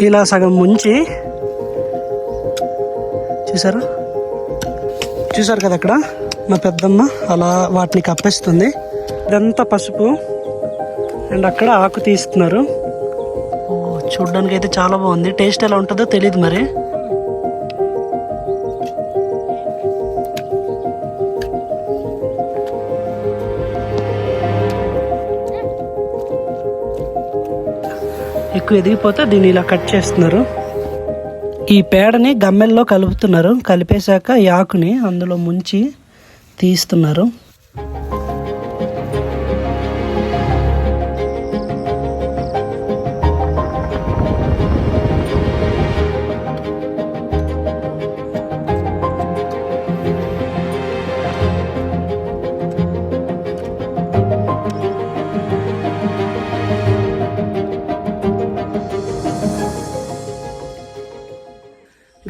ఇలా సగం ముంచి చూసారా? చూసారు కదా అక్కడ? మా పెద్దమ్మ అలా వాటిని కప్పేస్తుంది. ఇదంతా పసుపు. అండ్ అక్కడ ఆకు తీస్తున్నారు. చూడడానికి చూడ్డానికి అయితే చాలా బాగుంది. టేస్ట్ ఎలా ఉంటుందో తెలియదు మరి. ఎక్కువ ఎదిగిపోతే దీన్ని ఇలా కట్ చేస్తున్నారు. ఈ పేడని గమ్మెల్లో కలుపుతున్నారు. కలిపేశాక ఈ ఆకుని అందులో ముంచి తీస్తున్నారు.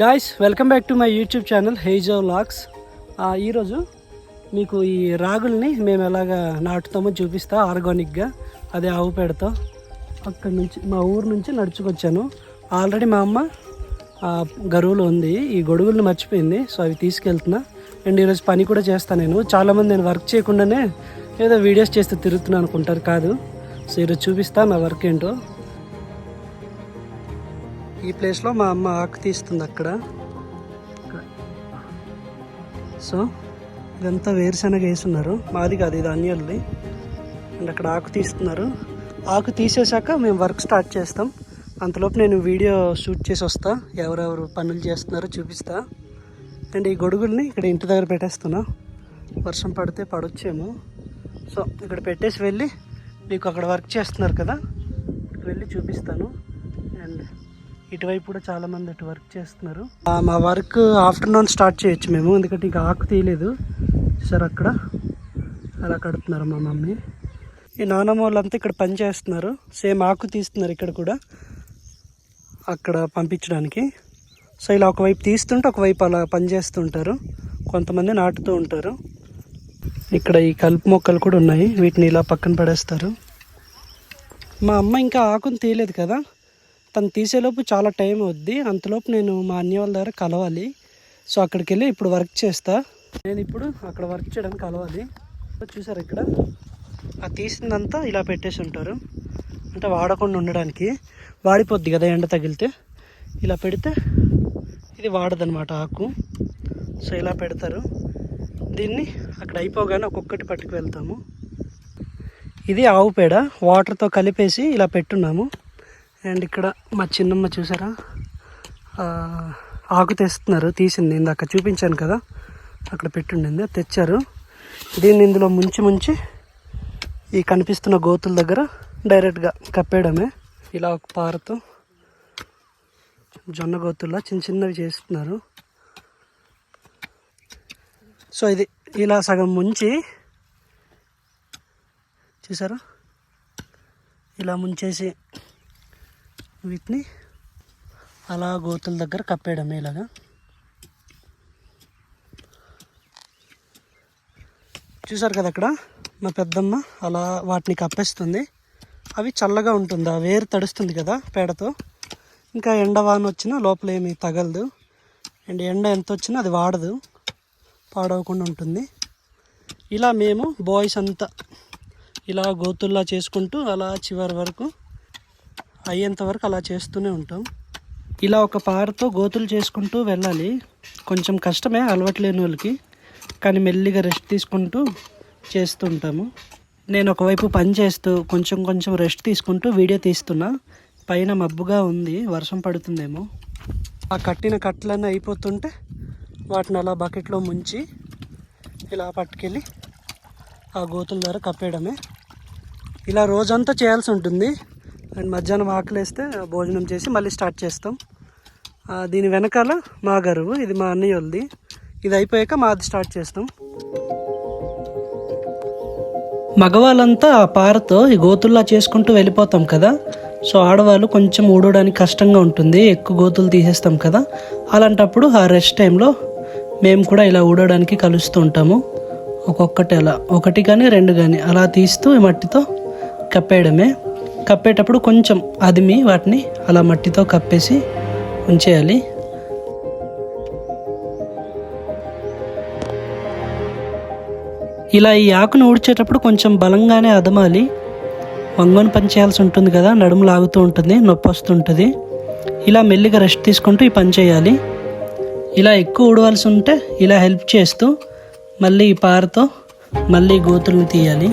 Guys welcome back to my YouTube channel హెయిజో లాక్స్ ఈరోజు మీకు ఈ రాగుల్ని మేము ఎలాగ నాటుతామో చూపిస్తా ఆర్గానిక్గా. అదే ఆవు పేడతో అక్కడి నుంచి మా ఊరు నుంచి నడుచుకొచ్చాను. ఆల్రెడీ మా అమ్మ గరువులు గరువులో ఉంది. ఈ గొడుగులను మర్చిపోయింది సో అవి తీసుకెళ్తున్నా. అండ్ ఈరోజు పని కూడా చేస్తాను నేను. చాలామంది నేను వర్క్ చేయకుండానే ఏదో వీడియోస్ చేస్తే తిరుగుతున్నాను అనుకుంటారు కాదు. సో ఈరోజు చూపిస్తా నా వర్క్ ఏంటో. ఈ ప్లేస్లో మా అమ్మ ఆకు తీస్తుంది అక్కడ. సో ఇదంతా వేరుశనగ వేసున్నారు మాది కాదు ఇది అన్యల్ది. అండ్ అక్కడ ఆకు తీస్తున్నారు. ఆకు తీసేశాక మేము వర్క్ స్టార్ట్ చేస్తాం. అంతలోపు నేను వీడియో షూట్ చేసి వస్తా. ఎవరెవరు పనులు చేస్తున్నారో చూపిస్తా. అండ్ ఈ గొడుగుల్ని ఇక్కడ ఇంటి దగ్గర పెట్టేస్తున్నా. వర్షం పడితే పడొచ్చేమో. సో ఇక్కడ పెట్టేసి వెళ్ళి మీకు అక్కడ వర్క్ చేస్తున్నారు కదా. వెళ్ళి చూపిస్తాను. అండ్ ఇటువైపు కూడా చాలా మంది అటు వర్క్ చేస్తున్నారు. మా వర్క్ ఆఫ్టర్నూన్ స్టార్ట్ చేయొచ్చు మేము ఎందుకంటే ఇంకా ఆకు తీయలేదు. సార్ అక్కడ అలా కడుతున్నారు మా మమ్మీ. ఈ నానమ్మ వాళ్ళంతా ఇక్కడ పని చేస్తున్నారు. సేమ్ ఆకు తీస్తున్నారు ఇక్కడ కూడా. అక్కడ పంపించడానికి. సో ఇలా ఒకవైపు తీస్తుంటే ఒకవైపు అలా పని చేస్తుంటారు. కొంతమంది నాటుతూ ఉంటారు. ఇక్కడ ఈ కలుపు మొక్కలు కూడా ఉన్నాయి. వీటిని ఇలా పక్కన పడేస్తారు. మా అమ్మ ఇంకా ఆకుని తీయలేదు కదా. తను తీసేలోపు చాలా టైం అవుద్ది. అంతలోపు నేను మా అన్నయ్య వాళ్ళ దగ్గర కలవాలి. సో అక్కడికి వెళ్ళి ఇప్పుడు వర్క్ చేస్తా. నేను ఇప్పుడు అక్కడ వర్క్ చేయడానికి కలవాలి. చూసారు ఇక్కడ? ఆ తీసిందంతా ఇలా పెట్టేసి ఉంటారు. అంటే వాడకుండా ఉండడానికి. వాడిపోద్ది కదా ఎండ తగిలితే. ఇలా పెడితే ఇది వాడదనమాట ఆకు. సో ఇలా పెడతారు. దీన్ని అక్కడ అయిపోగానే ఒక్కొక్కటి పట్టుకు వెళ్తాము. ఇది ఆవు పేడ. వాటర్తో కలిపేసి ఇలా పెట్టున్నాము. అండ్ ఇక్కడ మా చిన్నమ్మ చూసారా? ఆకు తెస్తున్నారు తీసింది. ఇందాక చూపించాను కదా అక్కడ పెట్టుండింది తెచ్చారు. దీన్ని ఇందులో ముంచి ముంచి ఈ కనిపిస్తున్న గోతుల దగ్గర డైరెక్ట్గా కప్పేయడమే. ఇలా ఒక పారతో జొన్న గోతుల్లో చిన్న చిన్నవి చేస్తున్నారు. సో ఇది ఇలా సగం ముంచి చూసారా? ఇలా ముంచేసి వీటిని అలా గోతుల దగ్గర కప్పేయడమే ఇలాగా. చూసారు కదా అక్కడ? మా పెద్దమ్మ అలా వాటిని కప్పేస్తుంది. అవి చల్లగా ఉంటుంది ఆ వేరు తడుస్తుంది కదా పేడతో. ఇంకా ఎండ వాన వచ్చినా లోపల ఏమీ తగలదు. అండ్ ఎండ ఎంత వచ్చినా అది వాడదు పాడవకుండా ఉంటుంది. ఇలా మేము బాయ్స్ అంతా ఇలా గోతుల్లా చేసుకుంటూ అలా చివరి వరకు అయ్యేంత వరకు అలా చేస్తూనే ఉంటాం. ఇలా ఒక పారతో గోతులు చేసుకుంటూ వెళ్ళాలి. కొంచెం కష్టమే అలవాటు లేని వాళ్ళకి కానీ మెల్లిగా రెస్ట్ తీసుకుంటూ చేస్తూ ఉంటాము. నేను ఒకవైపు పని చేస్తూ కొంచెం కొంచెం రెస్ట్ తీసుకుంటూ వీడియో తీస్తున్నా. పైన మబ్బుగా ఉంది వర్షం పడుతుందేమో. ఆ కట్టిన కట్టలన్నీ అయిపోతుంటే వాటిని అలా బకెట్లో ముంచి ఇలా పట్టుకెళ్ళి ఆ గోతుల ద్వారా కప్పేయడమే. ఇలా రోజంతా చేయాల్సి ఉంటుంది. అండ్ మధ్యాహ్నం ఆకలేస్తే భోజనం చేసి మళ్ళీ స్టార్ట్ చేస్తాం. దీని వెనకాల మా గరువు ఇది మా అన్నయ్య వాళ్ళది ఇది అయిపోయాక మాది స్టార్ట్ చేస్తాం. మగవాళ్ళంతా ఆ పారతో ఈ గోతుల్లా చేసుకుంటూ వెళ్ళిపోతాం కదా. సో ఆడవాళ్ళు కొంచెం ఊడడానికి కష్టంగా ఉంటుంది ఎక్కువ గోతులు తీసేస్తాం కదా. అలాంటప్పుడు ఆ రెస్ట్ టైంలో మేము కూడా ఇలా ఊడడానికి కలుస్తూ ఉంటాము. ఒక్కొక్కటి అలా ఒకటి కానీ రెండు కానీ అలా తీస్తూ ఈ మట్టితో కప్పేయడమే. కప్పేటప్పుడు కొంచెం అదిమి వాటిని అలా మట్టితో కప్పేసి ఉంచేయాలి. ఇలా ఈ ఆకును ఊడ్చేటప్పుడు కొంచెం బలంగానే అదమాలి. వంగని పని చేయాల్సి ఉంటుంది కదా నడుము లాగుతూ ఉంటుంది నొప్పి వస్తుంటుంది. ఇలా మెల్లిగా రెస్ట్ తీసుకుంటూ ఈ పని చేయాలి. ఇలా ఎక్కువ ఊడవలసి ఉంటే ఇలా హెల్ప్ చేస్తూ మళ్ళీ ఈ పారతో మళ్ళీ గోతులను తీయాలి.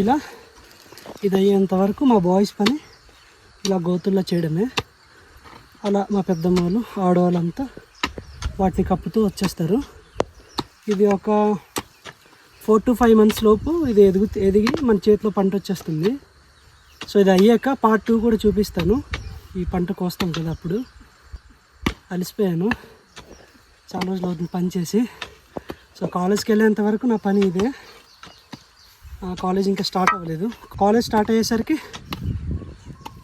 ఇలా. ఇది అయ్యేంత వరకు మా బాయ్స్ పని ఇలా గోతుల్లో చేయడమే. అలా మా పెద్దమ్మ వాళ్ళు ఆడవాళ్ళంతా వాటిని కప్పుతూ వచ్చేస్తారు. ఇది ఒక ఫోర్ టు ఫైవ్ మంత్స్ లోపు ఇది ఎదుగు ఎదిగి మన చేతిలో పంట వచ్చేస్తుంది. సో ఇది అయ్యాక పార్ట్ టూ కూడా చూపిస్తాను. ఈ పంట కోస్తాం కదా అప్పుడు. అలసిపోయాను. చాలా రోజులు అవుతుంది పని చేసి. సో కాలేజ్కి వెళ్ళేంత వరకు నా పని ఇదే. కాలేజ్ ఇంకా స్టార్ట్ అవ్వలేదు. కాలేజ్ స్టార్ట్ అయ్యేసరికి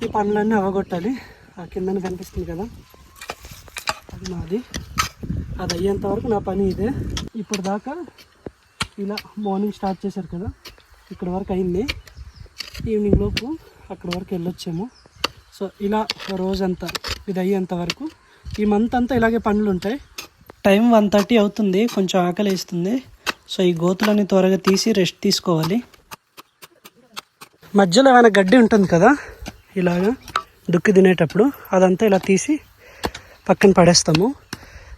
ఈ పనులన్నీ అవగొట్టాలి. ఆ కిందన కనిపిస్తుంది కదా. అది మాది అది అయ్యేంత వరకు నా పని ఇదే. ఇప్పుడు దాకా ఇలా మార్నింగ్ స్టార్ట్ చేశారు కదా. ఇక్కడ వరకు అయింది. ఈవినింగ్ లోపు అక్కడ వరకు వెళ్ళొచ్చాము. సో ఇలా రోజంతా ఇది అయ్యేంత వరకు. ఈ మంత్ అంతా ఇలాగే పనులు ఉంటాయి టైం వన్ థర్టీ అవుతుంది. కొంచెం ఆకలి వేస్తుంది సో ఈ గోతులని త్వరగా తీసి రెస్ట్ తీసుకోవాలి. మధ్యలో ఏమైనా గడ్డి ఉంటుంది కదా ఇలాగా దుక్కి తినేటప్పుడు అదంతా ఇలా తీసి పక్కన పడేస్తాము.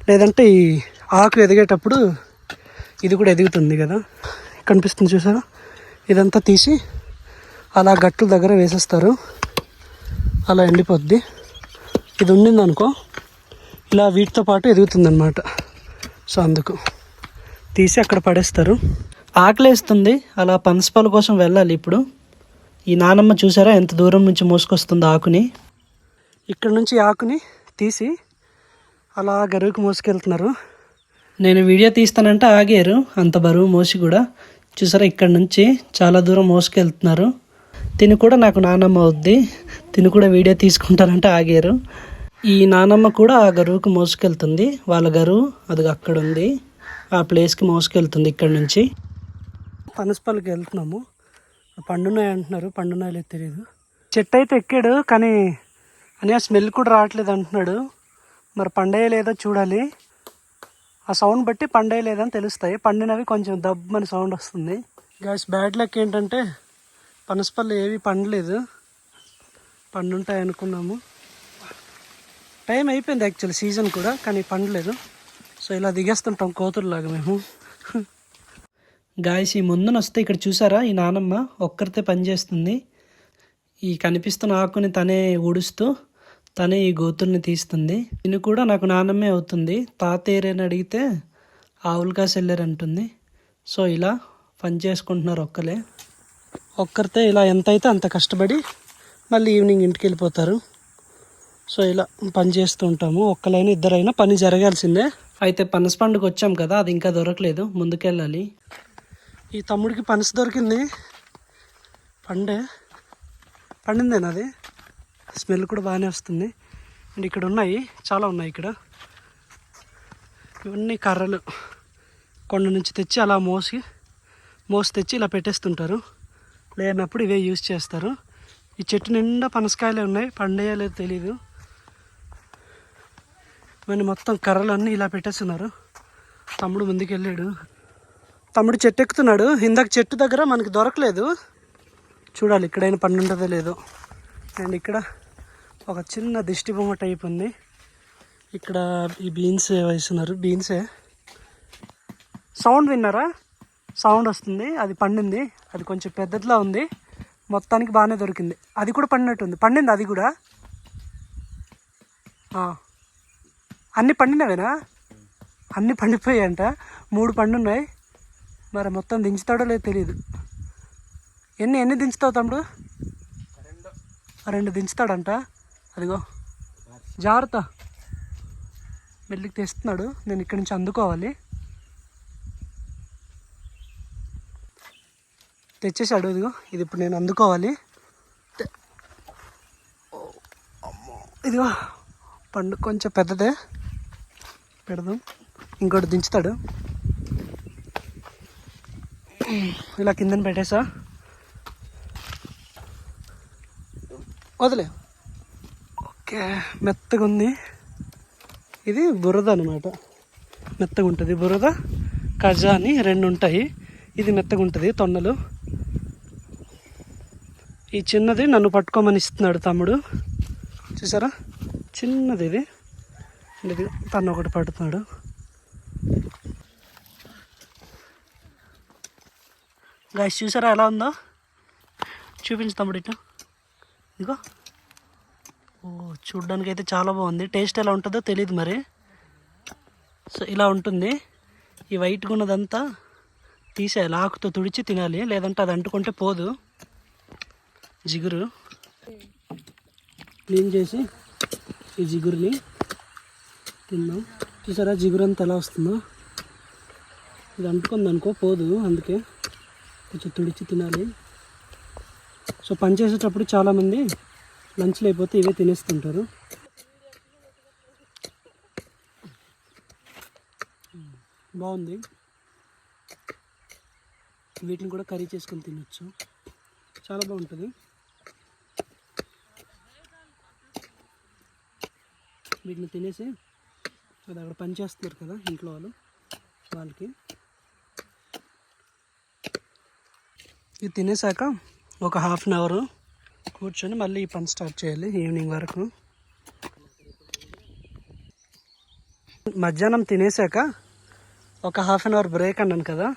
లేదంటే ఈ ఆకు ఎదిగేటప్పుడు ఇది కూడా ఎదుగుతుంది కదా. కనిపిస్తుంది చూసారా? ఇదంతా తీసి అలా గట్టుల దగ్గర వేసేస్తారు. అలా ఎండిపోద్ది. ఇది ఉండింది అనుకో ఇలా వీటితో పాటు ఎదుగుతుంది సో అందుకు. తీసి అక్కడ పడేస్తారు. ఆకలేస్తుంది. అలా పనసపాల కోసం వెళ్ళాలి ఇప్పుడు. ఈ నానమ్మ చూసారా ఎంత దూరం నుంచి మోసుకొస్తుందో ఆకుని? ఇక్కడ నుంచి ఆకుని తీసి అలా గరువుకి మోసుకెళ్తున్నారు. నేను వీడియో తీస్తానంటే ఆగారు. అంత బరువు మోసి కూడా. చూసారా ఇక్కడ నుంచి చాలా దూరం మోసుకెళ్తున్నారు. తిని కూడా నాకు నానమ్మ అవుద్ది తిని కూడా వీడియో తీసుకుంటానంటే ఆగారు. ఈ నానమ్మ కూడా ఆ గరువుకు మోసుకెళ్తుంది. వాళ్ళ గరువు అది అక్కడ ఉంది ఆ ప్లేస్కి మోసుకెళ్తుంది ఇక్కడ నుంచి. పనసపల్లికి వెళ్తున్నాము. పండున్నాయి అంటున్నారు. పండున్నాయో లేదు తెలియదు చెట్టు అయితే ఎక్కాడు కానీ అని ఆ స్మెల్ కూడా రావట్లేదు అంటున్నాడు. మరి పండయ్య లేదో చూడాలి. ఆ సౌండ్ బట్టి పండయ్య లేదని తెలుస్తాయి. పండినవి కొంచెం దబ్బని సౌండ్ వస్తుంది. గ్యాస్ బ్యాడ్ లక్ ఏంటంటే పనసపల్లి ఏవి పండలేదు. పండుంటాయి అనుకున్నాము. టైం అయిపోయింది యాక్చువల్ సీజన్ కూడా కానీ పండలేదు. సో ఇలా దిగేస్తుంటాం కోతుల్లాగా మేము. గాయస్ ఈ ముందున వస్తే ఇక్కడ చూసారా? ఈ నానమ్మ ఒక్కరితే పనిచేస్తుంది ఈ కనిపిస్తున్న ఆకుని తనే ఊడుస్తూ తనే ఈ గోతుల్ని తీస్తుంది. ఇది కూడా నాకు నానమ్మే అవుతుంది. తాతేరేని అడిగితే ఆవులు కాసెళ్ళారంటుంది సో ఇలా పని చేసుకుంటున్నారు ఒక్కలే. ఒక్కరితే ఇలా ఎంతైతే అంత కష్టపడి మళ్ళీ ఈవినింగ్ ఇంటికి వెళ్ళిపోతారు. సో ఇలా పని చేస్తూ ఉంటాము. ఒక్కలైనా ఇద్దరైనా పని జరగాల్సిందే. అయితే పనస పండుగ వచ్చాం కదా అది ఇంకా దొరకలేదు. ముందుకెళ్ళాలి. ఈ తమ్ముడికి పనస దొరికింది. పండే. పండిందేనా అది? స్మెల్ కూడా బాగానే వస్తుంది. అండ్ ఇక్కడ ఉన్నాయి. చాలా ఉన్నాయి ఇక్కడ. ఇవన్నీ కర్రలు. కొండ నుంచి తెచ్చి అలా మోసి మోసి తెచ్చి ఇలా పెట్టేస్తుంటారు. లేనప్పుడు ఇవే యూజ్ చేస్తారు. ఈ చెట్టు నిండా పనసకాయలే ఉన్నాయి. పండేయాలేదు తెలియదు తెలీదు. ఇవన్నీ మొత్తం కర్రలన్నీ ఇలా పెట్టేస్తున్నారు. తమ్ముడు ముందుకు వెళ్ళాడు తమ్ముడు చెట్టు ఎక్కుతున్నాడు ఇందాక చెట్టు దగ్గర మనకి దొరకలేదు. చూడాలి ఇక్కడైనా పండు ఉంటుందో లేదో. అండ్ ఇక్కడ ఒక చిన్న దిష్టి బొమ్మ టైప్ ఉంది. ఇక్కడ ఈ బీన్స్ వేస్తున్నారు. బీన్సే. సౌండ్ విన్నారా? సౌండ్ వస్తుంది. అది పండింది. అది కొంచెం పెద్దదిలా ఉంది. మొత్తానికి బాగానే దొరికింది. అది కూడా పండినట్టుంది. పండింది అది కూడా? అన్ని పండినవేనా? అన్ని పండిపోయాయంట. మూడు పండున్నాయి. మరి మొత్తం దించుతాడో లేదో తెలియదు ఎన్ని ఎన్ని దించుతావు తమ్ముడు? రెండు దించుతాడంట. అదిగో. జాగ్రత్త. మెల్లికి తెస్తున్నాడు. నేను ఇక్కడి నుంచి అందుకోవాలి. తెచ్చేసాడు ఇదిగో. ఇది ఇప్పుడు నేను అందుకోవాలి. ఇదిగో. పండు కొంచెం పెద్దదే. పెడదాం. ఇంకోటి దించుతాడు. ఇలా కిందన పెట్టేసా. వదిలే. ఓకే మెత్తగా ఉంది. ఇది బురద అనమాట మెత్తగా ఉంటుంది. బురద కజా అని రెండు ఉంటాయి. ఇది మెత్తగా ఉంటుంది తొన్నలు ఈ చిన్నది నన్ను పట్టుకోమని ఇస్తున్నాడు తమ్ముడు. చూసారా? చిన్నది ఇది. ఇది తను ఒకటి పడుతున్నాడు. గాయస్ చూసారా ఎలా ఉందో? చూపించు తమ్ముడు ఇటు. ఇదిగో. ఓ చూడ్డానికి అయితే చాలా బాగుంది. టేస్ట్ ఎలా ఉంటుందో తెలియదు మరి. సో ఇలా ఉంటుంది. ఈ వైట్గా ఉన్నదంతా తీసేయాలి. ఆకుతో తుడిచి తినాలి. లేదంటే అది అంటుకుంటే పోదు. జిగురు. క్లీన్ చేసి ఈ జిగురుని తిన్నాం. చూసారా జిగురు అంతా ఎలా వస్తుందో? ఇది అంటుకుంది అనుకో పోదు అందుకే కొంచెం తుడిచి తినాలి. సో పని చేసేటప్పుడు చాలామంది లంచ్లు అయిపోతే ఇవే తినేస్తుంటారు. బాగుంది. వీటిని కూడా కర్రీ చేసుకొని తినొచ్చు. చాలా బాగుంటుంది. వీటిని తినేసి అది అక్కడ పని చేస్తున్నారు కదా ఇంట్లో వాళ్ళు వాళ్ళకి. ఇది తినేసాక ఒక హాఫ్ అన్ అవర్ కూర్చొని మళ్ళీ ఈ పని స్టార్ట్ చేయాలి ఈవినింగ్ వరకు. మధ్యాహ్నం తినేసాక ఒక హాఫ్ అన్ అవర్ బ్రేక్ అన్నాను కదా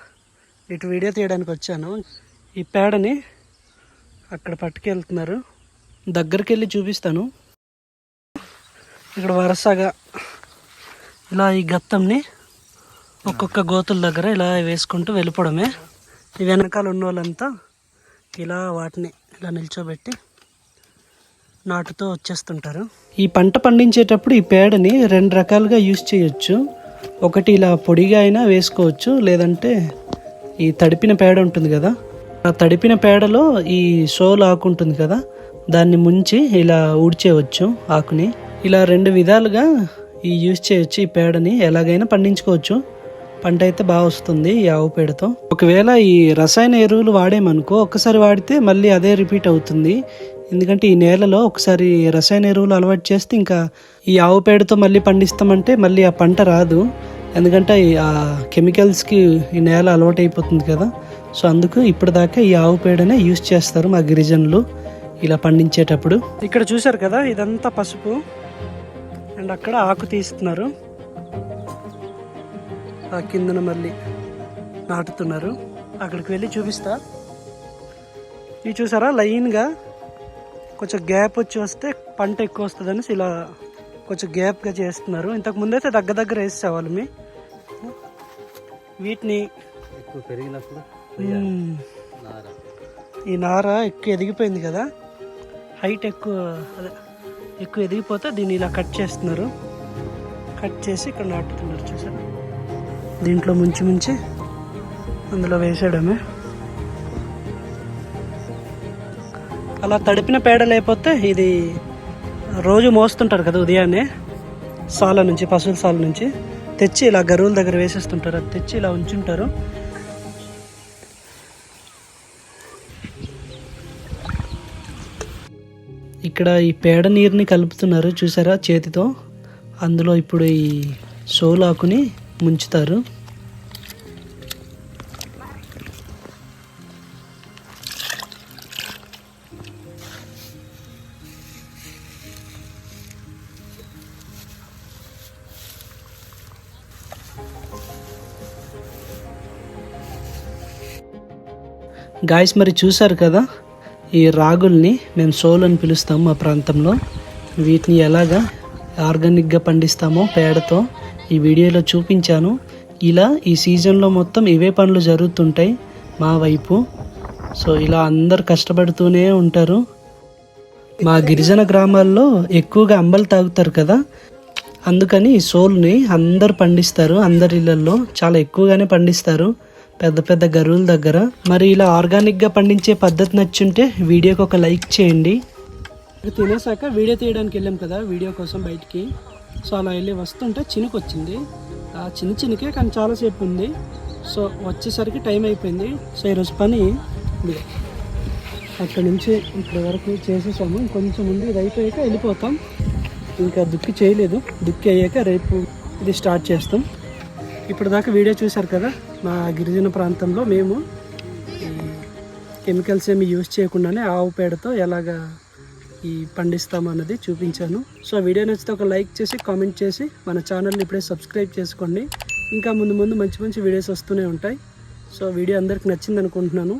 ఇటు వీడియో తీయడానికి వచ్చాను. ఈ పేడని అక్కడ పట్టుకెళ్తున్నారు. దగ్గరికి వెళ్ళి చూపిస్తాను. ఇక్కడ వరుసగా ఇలా ఈ గత్తంని ఒక్కొక్క గోతుల దగ్గర ఇలా వేసుకుంటూ వెళ్ళిపోవడమే. ఈ వెనకాల ఉన్న వాళ్ళంతా ఇలా వాటిని ఇలా నిల్చోబెట్టి నాటుతో వచ్చేస్తుంటారు. ఈ పంట పండించేటప్పుడు ఈ పేడని రెండు రకాలుగా యూజ్ చేయొచ్చు. ఒకటి ఇలా పొడిగా అయినా వేసుకోవచ్చు. లేదంటే ఈ తడిపిన పేడ ఉంటుంది కదా ఆ తడిపిన పేడలో ఈ సోల్ ఆకు ఉంటుంది కదా దాన్ని ముంచి ఇలా ఊడ్చేయవచ్చు ఆకుని. ఇలా రెండు విధాలుగా ఈ యూజ్ చేయొచ్చు ఈ పేడని ఎలాగైనా పండించుకోవచ్చు. పంట అయితే బాగా వస్తుంది ఈ ఆవు పేడతో. ఒకవేళ ఈ రసాయన ఎరువులు వాడేమనుకో ఒక్కసారి వాడితే మళ్ళీ అదే రిపీట్ అవుతుంది. ఎందుకంటే ఈ నేలలో ఒకసారి రసాయన ఎరువులు అలవాటు చేస్తే ఇంకా ఈ ఆవు పేడతో మళ్ళీ పండిస్తామంటే మళ్ళీ ఆ పంట రాదు. ఎందుకంటే ఈ ఆ కెమికల్స్కి ఈ నేల అలవాటు అయిపోతుంది కదా. సో అందుకు ఇప్పటిదాకా ఈ ఆవు పేడనే యూజ్ చేస్తారు మా గిరిజనులు ఇలా పండించేటప్పుడు. ఇక్కడ చూసారు కదా ఇదంతా పసుపు. అండ్ అక్కడ ఆకు తీస్తున్నారు. ఆ కిందన మళ్ళీ నాటుతున్నారు. అక్కడికి వెళ్ళి చూపిస్తా. ఇవి చూసారా? లైన్గా కొంచెం గ్యాప్ వచ్చి వస్తే పంట ఎక్కువ వస్తుంది అనేసి ఇలా కొంచెం గ్యాప్గా చేస్తున్నారు. ఇంతకు ముందైతే దగ్గర దగ్గర వేసేవాళ్ళు మీ వీటిని ఈ నార ఎక్కువ ఎదిగిపోయింది కదా. హైట్ ఎక్కువ అదే ఎక్కువ ఎదిగిపోతే దీన్ని ఇలా కట్ చేస్తున్నారు. కట్ చేసి ఇక్కడ నాటుతున్నారు చూసారు? దీంట్లో ముంచి ముంచి అందులో వేసేయడమే. అలా తడిపిన పేడ లేకపోతే ఇది రోజు మోస్తుంటారు కదా ఉదయాన్నే సాల నుంచి పశువుల సాల నుంచి తెచ్చి ఇలా గరువుల దగ్గర వేసేస్తుంటారు. అది తెచ్చి ఇలా ఉంచుంటారు. ఇక్కడ ఈ పేడ నీరుని కలుపుతున్నారు చూసారా చేతితో? అందులో ఇప్పుడు ఈ సోలాకుని ముంచుతారు. గాయస్ మరి చూసారు కదా? ఈ రాగుల్ని మేము సోల్ అని పిలుస్తాం మా ప్రాంతంలో. వీటిని ఎలాగా ఆర్గానిక్గా పండిస్తామో పేడతో ఈ వీడియోలో చూపించాను. ఇలా ఈ సీజన్లో మొత్తం ఇవే పనులు జరుగుతుంటాయి మా వైపు. సో ఇలా అందరు కష్టపడుతూనే ఉంటారు. మా గిరిజన గ్రామాల్లో ఎక్కువగా అంబలు తాగుతారు కదా. అందుకని ఈ సోల్ని అందరు పండిస్తారు. అందరి ఇళ్ళల్లో చాలా ఎక్కువగానే పండిస్తారు. పెద్ద పెద్ద గరువుల దగ్గర. మరి ఇలా ఆర్గానిక్గా పండించే పద్ధతి నచ్చుంటే వీడియోకి ఒక లైక్ చేయండి. తినేసాక వీడియో తీయడానికి వెళ్ళాం కదా వీడియో కోసం బయటికి. సో అలా వెళ్ళి వస్తుంటే చినుకు వచ్చింది ఆ చిన్న చినుకే కానీ చాలాసేపు ఉంది. సో వచ్చేసరికి టైం అయిపోయింది. సో ఈరోజు పని అక్కడ నుంచి ఇక్కడ వరకు చేసేసాము. కొంచెం ఉంది ఇది అయిపోయాక వెళ్ళిపోతాం. ఇంకా దుక్కి చేయలేదు. దుక్కి అయ్యాక రేపు ఇది స్టార్ట్ చేస్తాం. ఇప్పుడు దాకా వీడియో చూశారు కదా? మా గిరిజన ప్రాంతంలో మేము ఈ కెమికల్స్ ఏమి యూజ్ చేయకుండానే ఆవు పేడతో ఎలాగా ఈ పండిస్తాం అన్నది చూపించాను. సో వీడియో నచ్చితే ఒక లైక్ చేసి కామెంట్ చేసి మన ఛానల్ని ఇప్పుడే సబ్స్క్రైబ్ చేసుకోండి. ఇంకా ముందు ముందు మంచి మంచి వీడియోస్ వస్తూనే ఉంటాయి. సో వీడియో అందరికి నచ్చింది అనుకుంటున్నాను